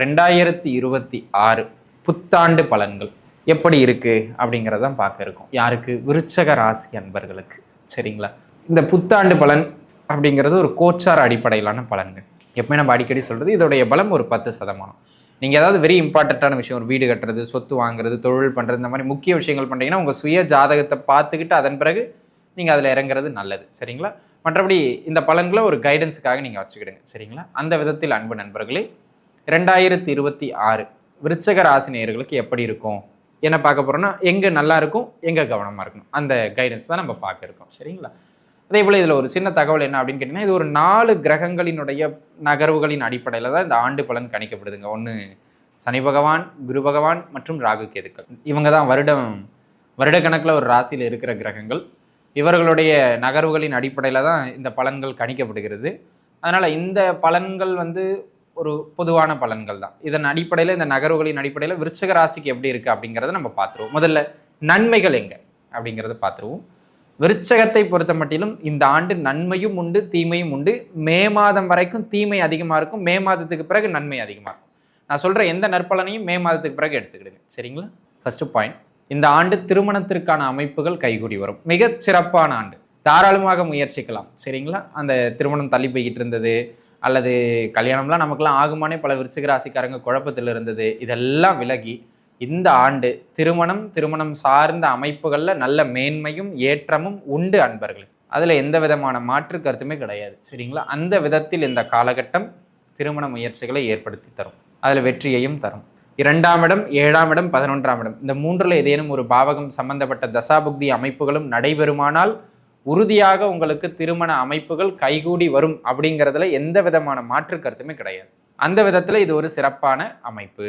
ரெண்டாயிரத்தி இருபத்தி ஆறு புத்தாண்டு பலன்கள் எப்படி இருக்கு அப்படிங்கிறதான் பார்க்க இருக்கோம். யாருக்கு? விருச்சக ராசி அன்பர்களுக்கு. சரிங்களா? இந்த புத்தாண்டு பலன் அப்படிங்கிறது ஒரு கோச்சார அடிப்படையிலான பலன்கள் எப்பவுமே நம்ம அடிக்கடி சொல்றது இதோடைய பலம் ஒரு பத்து சதமானம். நீங்கள் ஏதாவது வெரி இம்பார்ட்டண்ட்டான விஷயம் ஒரு வீடு கட்டுறது சொத்து வாங்குறது தொழில் பண்ணுறது இந்த மாதிரி முக்கிய விஷயங்கள் பண்ணுறீங்கன்னா உங்கள் சுய ஜாதகத்தை பார்த்துக்கிட்டு அதன் பிறகு நீங்கள் அதில் இறங்குறது நல்லது. சரிங்களா? மற்றபடி இந்த பலன்களை ஒரு கைடன்ஸுக்காக நீங்கள் வச்சுக்கிடுங்க. சரிங்களா? அந்த விதத்தில் அன்பு நண்பர்களே ரெண்டாயிரத்தி இருபத்தி ஆறு விருச்சக ராசி நேயர்களுக்கு எப்படி இருக்கும்? என்ன பார்க்க போகிறோம்னா எங்கே நல்லா இருக்கும் எங்கே கவனமாக இருக்கணும்? அந்த கைடன்ஸ் தான் நம்ம பார்க்க இருக்கோம். சரிங்களா? அதே போல் இதில் ஒரு சின்ன தகவல் என்ன அப்படின்னு கேட்டிங்கன்னா இது ஒரு நாலு கிரகங்களினுடைய நகர்வுகளின் அடிப்படையில் தான் இந்த ஆண்டு பலன் கணிக்கப்படுதுங்க. ஒன்று சனி பகவான் குரு பகவான் மற்றும் ராகு கேதுக்கள். இவங்க தான் வருடம் வருடக்கணக்கில் ஒரு ராசியில் இருக்கிற கிரகங்கள். இவர்களுடைய நகர்வுகளின் அடிப்படையில் தான் இந்த பலன்கள் கணிக்கப்படுகிறது. அதனால் இந்த பலன்கள் வந்து ஒரு பொதுவான பலன்கள் தான். இதன் அடிப்படையில் இந்த நகர்வுகளின் அடிப்படையில் விருச்சக ராசிக்கு எப்படி இருக்குது அப்படிங்கிறத நம்ம பார்த்துருவோம். முதல்ல நன்மைகள் எங்க அப்படிங்கிறத பார்த்துருவோம். விருச்சகத்தை பொறுத்த மட்டிலும் இந்த ஆண்டு நன்மையும் உண்டு தீமையும் உண்டு. மே மாதம் வரைக்கும் தீமை அதிகமாக இருக்கும். மே மாதத்துக்கு பிறகு நன்மை அதிகமாக இருக்கும். நான் சொல்கிற எந்த நற்பலனையும் மே மாதத்துக்கு பிறகு எடுத்துக்கிடுங்க. சரிங்களா? ஃபர்ஸ்ட் பாயிண்ட் இந்த ஆண்டு திருமணத்திற்கான அமைப்புகள் கைகூடி வரும். மிகச் சிறப்பான ஆண்டு. தாராளமாக முயற்சிக்கலாம். சரிங்களா? அந்த திருமணம் தள்ளி போய்கிட்டு இருந்தது. அல்லது கல்யாணம்லாம் நமக்குலாம் ஆகுமானே பல விருச்சிக ராசிக்காரங்க குழப்பத்தில் இருந்தது. இதெல்லாம் விலகி இந்த ஆண்டு திருமணம் திருமணம் சார்ந்த அமைப்புகளில் நல்ல மேன்மையும் ஏற்றமும் உண்டு அன்பர்கள். அதில் எந்த விதமான மாற்று கருத்துமே கிடையாது. சரிங்களா? அந்த விதத்தில் இந்த காலகட்டம் திருமண முயற்சிகளை ஏற்படுத்தி தரும். அதில் வெற்றியையும் தரும். இரண்டாம் இடம் ஏழாம் இடம் பதினொன்றாம் இடம். இந்த மூன்றில் ஏதேனும் ஒரு பாவகம் சம்பந்தப்பட்ட தசாபுக்தி அமைப்புகளும் நடைபெறுமானால் உறுதியாக உங்களுக்கு திருமண அமைப்புகள் கைகூடி வரும் அப்படிங்கிறதுல எந்த விதமான மாற்று கருத்துமே கிடையாது. அந்த விதத்தில் இது ஒரு சிறப்பான அமைப்பு.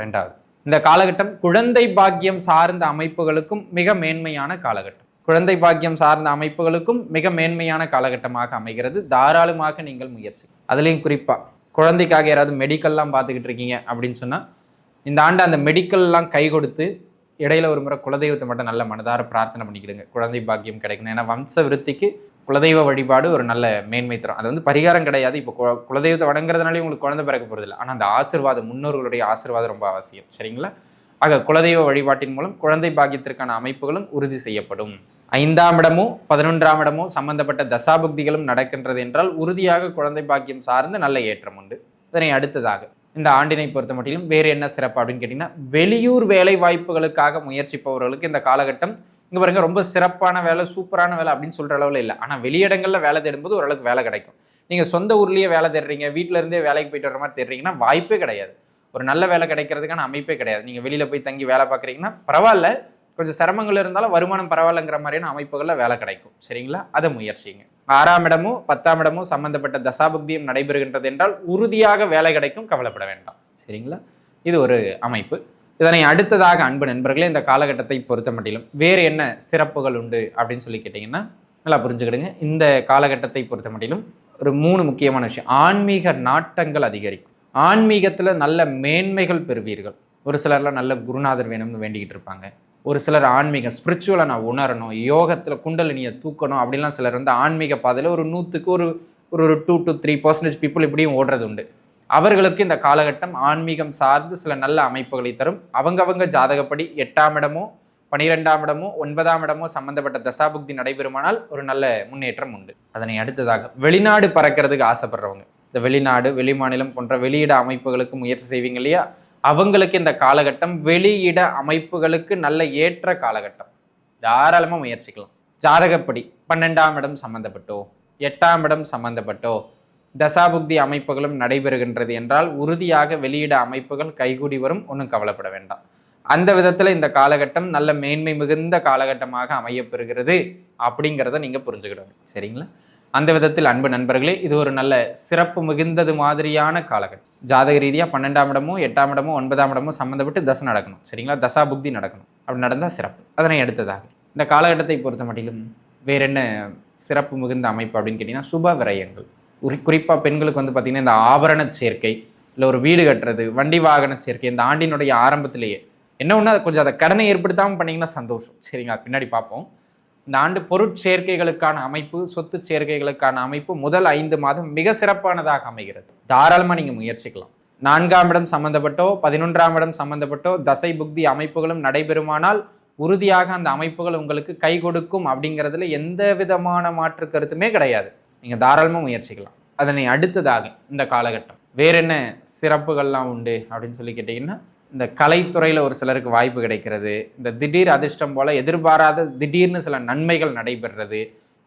ரெண்டாவது இந்த காலகட்டம் குழந்தை பாக்கியம் சார்ந்த அமைப்புகளுக்கும் மிக மேன்மையான காலகட்டம். குழந்தை பாக்கியம் சார்ந்த அமைப்புகளுக்கும் மிக மேன்மையான காலகட்டமாக அமைகிறது. தாராளமாக நீங்கள் முயற்சி. அதுலேயும் குறிப்பாக குழந்தைக்காக யாராவது மெடிக்கல்லாம் பார்த்துக்கிட்டு இருக்கீங்க அப்படின்னு சொன்னால் இந்த ஆண்டு அந்த மெடிக்கல்லாம் கை கொடுத்து இடையில ஒரு முறை குலதெய்வத்தை மட்டும் நல்ல மனதார பிரார்த்தனை பண்ணிக்கிடுங்க. குழந்தை பாக்கியம் கிடைக்கணும். ஏன்னா வம்ச விருத்திக்கு குலதெய்வ வழிபாடு ஒரு நல்ல மேன்மை தரும். அது வந்து பரிகாரம் கிடையாது. இப்போ குலதெய்வத்தை வணங்குறதுனாலே உங்களுக்கு குழந்தை பிறக்க போகிறதில்ல ஆனால் அந்த ஆசீர்வாதம் முன்னோர்களுடைய ஆசீர்வாதம் ரொம்ப அவசியம். சரிங்களா? ஆக குலதெய்வ வழிபாட்டின் மூலம் குழந்தை பாக்கியத்திற்கான அமைப்புகளும் உறுதி செய்யப்படும். ஐந்தாம் இடமோ பதினொன்றாம் இடமோ சம்பந்தப்பட்ட தசாபுக்திகளும் நடக்கின்றது என்றால் உறுதியாக குழந்தை பாக்கியம் சார்ந்து நல்ல ஏற்றம் உண்டு. இதனை அடுத்ததாக இந்த ஆண்டினை பொறுத்த மட்டிலும் வேறு என்ன சிறப்பு அப்படின்னு கேட்டிங்கன்னா வெளியூர் வேலை வாய்ப்புகளுக்காக முயற்சிப்பவர்களுக்கு இந்த காலகட்டம் இங்கே பாருங்க ரொம்ப சிறப்பான வேலை சூப்பரான வேலை அப்படின்னு சொல்கிற அளவில் இல்லை. ஆனால் வெளியிடங்களில் வேலை தேடும்போது ஓரளவுக்கு வேலை கிடைக்கும். நீங்கள் சொந்த ஊர்லேயே வேலை தேடுறீங்க வீட்டில இருந்தே வேலைக்கு போயிட்டு வர மாதிரி தேடுறீங்கன்னா வாய்ப்பே கிடையாது. ஒரு நல்ல வேலை கிடைக்கிறதுக்கான அமைப்பே கிடையாது. நீங்கள் வெளியில் போய் தங்கி வேலை பார்க்குறீங்கன்னா பரவாயில்ல கொஞ்சம் சிரமங்கள் இருந்தாலும் வருமானம் பரவாயில்லைங்கிற மாதிரியான அமைப்புகளில் வேலை கிடைக்கும். சரிங்களா? அதை முயற்சிங்க. ஆறாம் இடமும் பத்தாம் இடமும் சம்பந்தப்பட்ட தசாபுக்தியும் நடைபெறுகின்றது என்றால் உறுதியாக வேலை கிடைக்கும் கவலைப்பட வேண்டாம். சரிங்களா? இது ஒரு அமைப்பு. இதனை அடுத்ததாக அன்பு நண்பர்களே இந்த காலகட்டத்தை பொறுத்த மட்டிலும் வேறு என்ன சிறப்புகள் உண்டு அப்படின்னு சொல்லி கேட்டிங்கன்னா நல்லா புரிஞ்சுக்கிடுங்க. இந்த காலகட்டத்தை பொறுத்த மட்டிலும் ஒரு மூணு முக்கியமான விஷயம். ஆன்மீக நாட்டங்கள் அதிகரிக்கும். ஆன்மீகத்தில் நல்ல மேன்மைகள் பெறுவீர்கள். ஒரு சிலர்லாம் நல்ல குருநாதர் வேணும்னு வேண்டிக்கிட்டு இருப்பாங்க. ஒரு சிலர் ஆன்மீக ஸ்பிரிச்சுவலை நான் உணரணும் யோகத்தில் குண்டலினியை தூக்கணும் அப்படிலாம் சிலர் வந்து ஆன்மீக பாதையில் ஒரு நூற்றுக்கு ஒரு ஒரு ஒரு two to three percentage people இப்படியும் ஓடுறது உண்டு. அவர்களுக்கு இந்த காலகட்டம் ஆன்மீகம் சார்ந்து சில நல்ல அமைப்புகளை தரும். அவங்கவங்க ஜாதகப்படி எட்டாம் இடமோ பனிரெண்டாம் இடமோ ஒன்பதாம் இடமோ சம்பந்தப்பட்ட தசாபுக்தி நடைபெறுமானால் ஒரு நல்ல முன்னேற்றம் உண்டு. அதனை அடுத்ததாக வெளிநாடு பறக்கிறதுக்கு ஆசைப்படுறவங்க. இந்த வெளிநாடு வெளிமாநிலம் போன்ற வெளியிட அமைப்புகளுக்கு முயற்சி செய்வீங்க இல்லையா? அவங்களுக்கு இந்த காலகட்டம் வெளியிட அமைப்புகளுக்கு நல்ல ஏற்ற காலகட்டம். தாராளமாக முயற்சிக்கலாம். ஜாதகப்படி பன்னெண்டாம் இடம் சம்பந்தப்பட்டோ எட்டாம் இடம் சம்பந்தப்பட்டோ தசாபுக்தி அமைப்புகளும் நடைபெறுகின்றது என்றால் உறுதியாக வெளியிட அமைப்புகள் கைகூடி வரும் ஒன்றும் கவலைப்பட வேண்டாம். அந்த விதத்தில் இந்த காலகட்டம் நல்ல மேன்மை மிகுந்த காலகட்டமாக அமையப்பெறுகிறது அப்படிங்கிறத நீங்கள் புரிஞ்சுக்கிடணும். சரிங்களா? அந்த விதத்தில் அன்பு நண்பர்களே இது ஒரு நல்ல சிறப்பு மிகுந்தது மாதிரியான காலகட்டம். ஜாதக ரீதியாக பன்னெண்டாம் இடமோ எட்டாம் இடமோ ஒன்பதாம் இடமோ சம்மந்தப்பட்டு தசை நடக்கணும். சரிங்களா? தசா புக்தி நடக்கணும். அப்படி நடந்தால் சிறப்பு. அதனை அடுத்ததாக இந்த காலகட்டத்தை பொறுத்த மட்டிலும் வேற என்ன சிறப்பு மிகுந்த அமைப்பு அப்படின்னு கேட்டிங்கன்னா சுப விரயங்கள். குறி குறிப்பாக பெண்களுக்கு வந்து பார்த்திங்கன்னா இந்த ஆபரண சேர்க்கை இல்லை ஒரு வீடு கட்டுறது வண்டி வாகன சேர்க்கை இந்த ஆண்டினுடைய ஆரம்பத்திலேயே என்ன ஒன்று கொஞ்சம் அதை கடனை ஏற்படுத்தாமல் பண்ணிங்கன்னா சந்தோஷம். சரிங்களா? பின்னாடி பார்ப்போம். இந்த ஆண்டு பொருட்சேர்க்கைகளுக்கான அமைப்பு சொத்து சேர்க்கைகளுக்கான அமைப்பு முதல் ஐந்து மாதம் மிக சிறப்பானதாக அமைகிறது. தாராளமாக நீங்கள் முயற்சிக்கலாம். நான்காம் இடம் சம்பந்தப்பட்டோ பதினொன்றாம் இடம் சம்பந்தப்பட்டோ தசை புக்தி அமைப்புகளும் நடைபெறுமானால் உறுதியாக அந்த அமைப்புகள் உங்களுக்கு கை கொடுக்கும் அப்படிங்கிறதுல எந்த விதமான மாற்று கருத்துமே கிடையாது. நீங்கள் தாராளமாக முயற்சிக்கலாம். அதனை அடுத்ததாக இந்த காலகட்டம். வேற என்ன சிறப்புகள்லாம் உண்டு அப்படின்னு சொல்லி கேட்டிங்கன்னா இந்த கலைத்துறையில் ஒரு சிலருக்கு வாய்ப்பு கிடைக்கிறது. இந்த திடீர் அதிர்ஷ்டம் போல் எதிர்பாராத திடீர்னு சில நன்மைகள் நடைபெறுறது.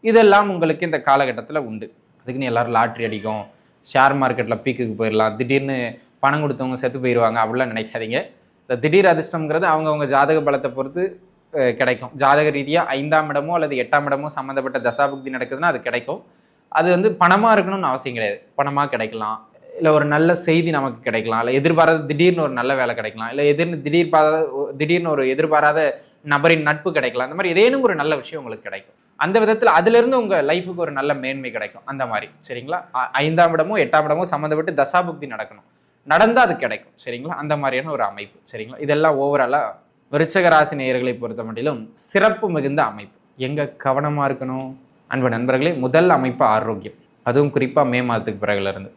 இதெல்லாம் உங்களுக்கு இந்த காலகட்டத்தில் உண்டு. அதுக்குன்னு எல்லோரும் லாட்ரி அடிக்கும். ஷேர் மார்க்கெட்டில் பீக்குக்கு போயிடலாம் திடீர்னு பணம் கொடுத்தவங்க செத்து போயிடுவாங்க அப்படிலாம் நினைக்காதீங்க. இந்த திடீர் அதிர்ஷ்டம்ங்கிறது அவங்கவுங்க ஜாதக பலத்தை பொறுத்து கிடைக்கும். ஜாதக ரீதியாக ஐந்தாம் இடமோ அல்லது எட்டாம் இடமோ சம்மந்தப்பட்ட தசாபுக்தி நடக்குதுன்னா அது கிடைக்கும். அது வந்து பணமாக இருக்கணும்னு அவசியம் கிடையாது. பணமாக கிடைக்கலாம். இல்லை ஒரு நல்ல செய்தி நமக்கு கிடைக்கலாம். இல்லை எதிர்பாராத திடீர்னு ஒரு நல்ல வேலை கிடைக்கலாம். இல்லை எதிர்னு திடீர் பாராத திடீர்னு ஒரு எதிர்பாராத நபரின் நட்பு கிடைக்கலாம். அந்த மாதிரி ஏதேனும் ஒரு நல்ல விஷயம் உங்களுக்கு கிடைக்கும். அந்த விதத்தில் அதுலேருந்து உங்கள் லைஃபுக்கு ஒரு நல்ல மேன்மை கிடைக்கும். அந்த மாதிரி. சரிங்களா? ஐந்தாம் இடமோ எட்டாம் இடமோ சம்மந்தப்பட்டு தசாபுக்தி நடக்கணும். நடந்தால் அது கிடைக்கும். சரிங்களா? அந்த மாதிரியான ஒரு அமைப்பு. சரிங்களா? இதெல்லாம் ஓவராலாக விருச்சகராசி நேயர்களை பொறுத்த மட்டிலும் சிறப்பு மிகுந்த அமைப்பு. எங்கே கவனமாக இருக்கணும்? அன்பு நண்பர்களே முதல் அமைப்பு ஆரோக்கியம். அதுவும் குறிப்பாக மே மாதத்துக்கு பிறகுலேருந்து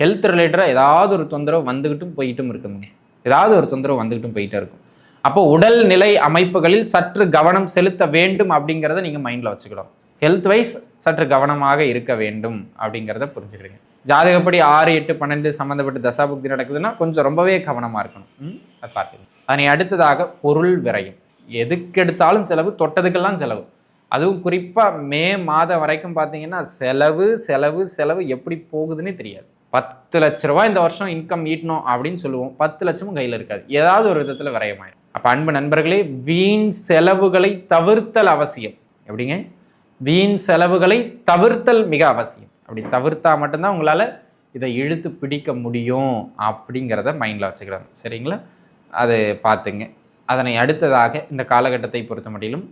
ஹெல்த் ரிலேட்டடாக ஏதாவது ஒரு தொந்தரவு வந்துக்கிட்டும் போயிட்டும் இருக்குங்க ஏதாவது ஒரு தொந்தரவு வந்துக்கிட்டும் போயிட்டே இருக்கும். அப்போ உடல்நிலை அமைப்புகளில் சற்று கவனம் செலுத்த வேண்டும் அப்படிங்கிறத நீங்கள் மைண்டில் வச்சுக்கணும். ஹெல்த் வைஸ் சற்று கவனமாக இருக்க வேண்டும் அப்படிங்கிறத புரிஞ்சுக்கிறீங்க. ஜாதகப்படி ஆறு எட்டு பன்னெண்டு சம்மந்தப்பட்ட தசாபுக்தி நடக்குதுன்னா கொஞ்சம் ரொம்பவே கவனமாக இருக்கணும். ம், அதை பார்த்துக்கணும். அதனை அடுத்ததாக பொருள் விரயம். எதுக்கு எடுத்தாலும் செலவு தொட்டதுக்கெல்லாம் செலவு. அதுவும் குறிப்பாக மே மாதம் வரைக்கும் பார்த்தீங்கன்னா செலவு செலவு செலவு எப்படி போகுதுன்னே தெரியாது. பத்து லட்ச ரூபாய் இந்த வருஷம் இன்கம் ஈட்டணும் அப்படின்னு சொல்லுவோம். பத்து லட்சமும் கையில் இருக்காது. ஏதாவது ஒரு விதத்தில் விரயமாயிரும். அப்போ அன்பு நண்பர்களே வீண் செலவுகளை தவிர்த்தல் அவசியம். எப்படிங்க? வீண் செலவுகளை தவிர்த்தல் மிக அவசியம். அப்படி தவிர்த்தா மட்டும்தான் உங்களால் இதை இழுத்து பிடிக்க முடியும் அப்படிங்கிறத மைண்டில் வச்சுக்கிறாங்க சரிங்களா? அது பார்த்துங்க. அதனை அடுத்ததாக இந்த காலகட்டத்தை பொறுத்த மட்டிலும்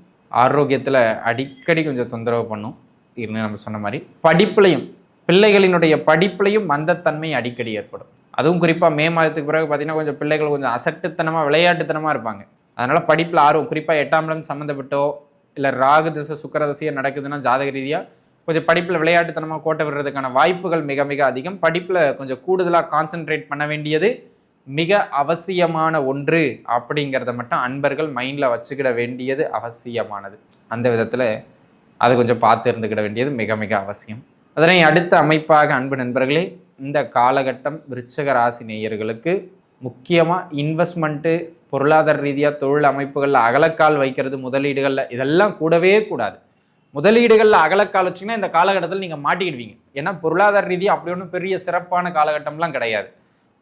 ஆரோக்கியத்தில் அடிக்கடி கொஞ்சம் தொந்தரவு பண்ணும். இருந்து நம்ம சொன்ன மாதிரி படிப்புலையும் பிள்ளைகளினுடைய படிப்புலையும் மந்தத்தன்மை அடிக்கடி ஏற்படும். அதுவும் குறிப்பாக மே மாதத்துக்கு பிறகு பார்த்தீங்கன்னா கொஞ்சம் பிள்ளைகள் கொஞ்சம் அசட்டுத்தனமாக விளையாட்டுத்தனமாக இருப்பாங்க. அதனால் படிப்பில் ஆர்வம் குறிப்பாக எட்டாம் இடம் சம்மந்தப்பட்டோ இல்லை ராகு திசை சுக்கர நடக்குதுன்னா ஜாதக ரீதியாக கொஞ்சம் படிப்பில் விளையாட்டுத்தனமாக கோட்டை விடுறதுக்கான வாய்ப்புகள் மிக மிக அதிகம். படிப்பில் கொஞ்சம் கூடுதலாக கான்சென்ட்ரேட் பண்ண வேண்டியது மிக அவசியமான ஒன்று அப்படிங்கிறத மட்டும் அன்பர்கள் மைண்டில் வச்சுக்கிட வேண்டியது அவசியமானது. அந்த விதத்தில் அது கொஞ்சம் பார்த்து இருந்துக்கிட வேண்டியது மிக மிக அவசியம். அதனை அடுத்த அமைப்பாக அன்பு நண்பர்களே இந்த காலகட்டம் விருச்சக ராசி நேயர்களுக்கு முக்கியமாக இன்வெஸ்ட்மெண்ட்டு பொருளாதார ரீதியாக தொழில் அமைப்புகளில் அகலக்கால் வைக்கிறது முதலீடுகளில் இதெல்லாம் கூடவே கூடாது. முதலீடுகளில் அகலக்கால் வச்சிங்கன்னா இந்த காலகட்டத்தில் நீங்கள் மாட்டிக்கிடுவீங்க. ஏன்னா பொருளாதார ரீதியாக அப்படி ஒன்றும் பெரிய சிறப்பான காலகட்டம்லாம் கிடையாது.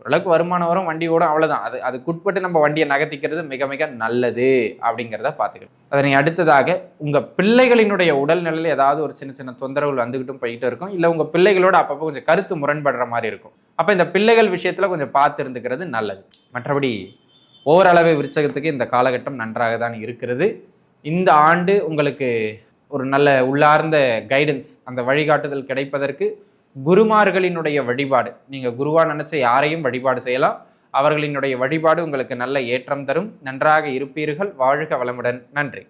ஓரளவுக்கு வருமானம் வரும் வண்டி ஓடும் அவ்வளோதான் அது அதுக்குட்பட்டு நம்ம வண்டியை நகர்த்திக்கிறது மிக மிக நல்லது அப்படிங்கிறத பார்த்துக்கணும். அதனை அடுத்ததாக உங்கள் பிள்ளைகளினுடைய உடல்நிலையில் ஏதாவது ஒரு சின்ன சின்ன தொந்தரவுகள் வந்துக்கிட்டும் போயிட்டு இருக்கும். இல்லை உங்கள் பிள்ளைகளோட அப்பப்போ கொஞ்சம் கருத்து முரண்படுற மாதிரி இருக்கும். அப்போ இந்த பிள்ளைகள் விஷயத்தில் கொஞ்சம் பார்த்து இருந்துக்கிறது நல்லது. மற்றபடி ஓரளவு விருச்சகத்துக்கு இந்த காலகட்டம் நன்றாக தான் இருக்கிறது. இந்த ஆண்டு உங்களுக்கு ஒரு நல்ல உள்ளார்ந்த கைடன்ஸ் அந்த வழிகாட்டுதல் கிடைப்பதற்கு குருமார்களினுடைய வழிபாடு. நீங்கள் குருவாக நினச்ச யாரையும் வழிபாடு செய்யலாம். அவர்களினுடைய வழிபாடு உங்களுக்கு நல்ல ஏற்றம் தரும். நன்றாக இருப்பீர்கள். வாழ்க வளமுடன். நன்றி.